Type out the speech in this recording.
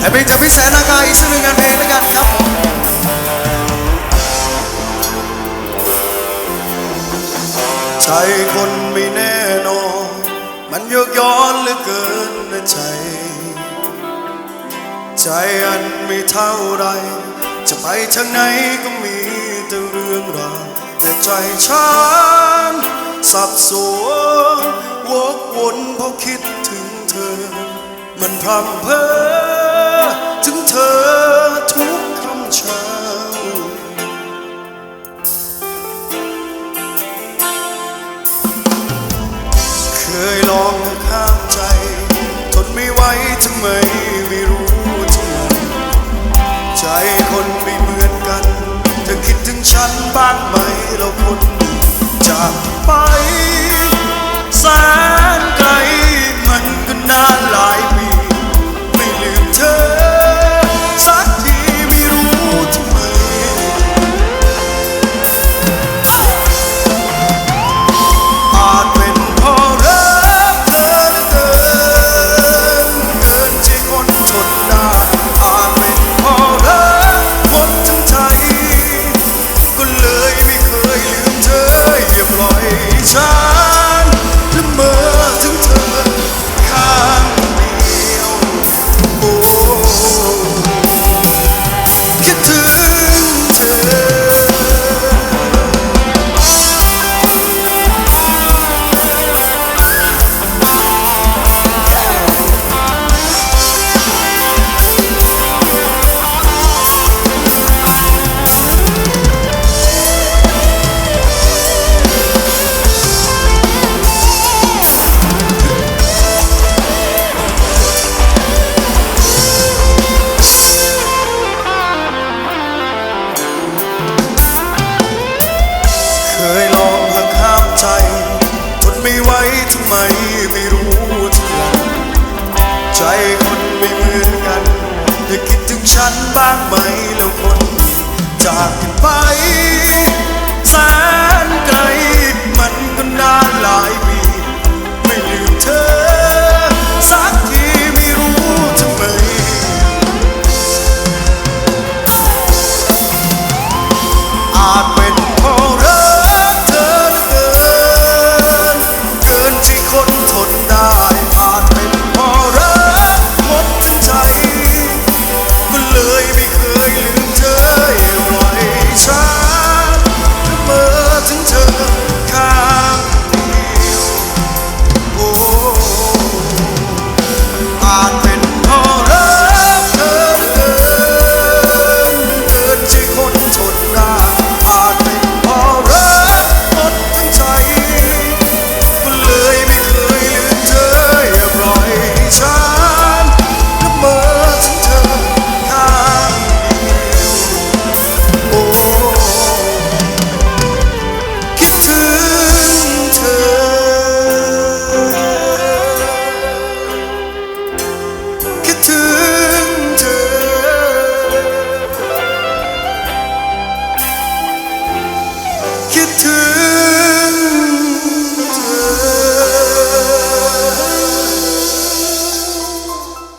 แต่เพลงจากพี่แสนนะคะอีกสักหนึ่งงานเพลงแล้วกันครับผมใจคนไม่แน่นอน มันโยกย้อนเหลือเกินนะใจ ใจอันไม่เท่าไร จะไปทางไหนก็มีแต่เรื่องราวแต่ใจฉันสับสนวกวนเพราะคิดถึงเธอ มันพรำเพอ ยลองข้ามใจ ทนไม่ไหวทำไมไม่รู้ทำไมใจคนไม่เหมือนกันเธอคิดถึงฉันบ้างไหมเราคนจากไปแส ใจ ทนไม่ไหวทำไมไม่รู้ทุกอย่างใจคนไม่เหมือนกันเธอคิดถึงฉันบ้างไหมแล้วคน จากกันไปแสนไกลมันก็นานหลายปี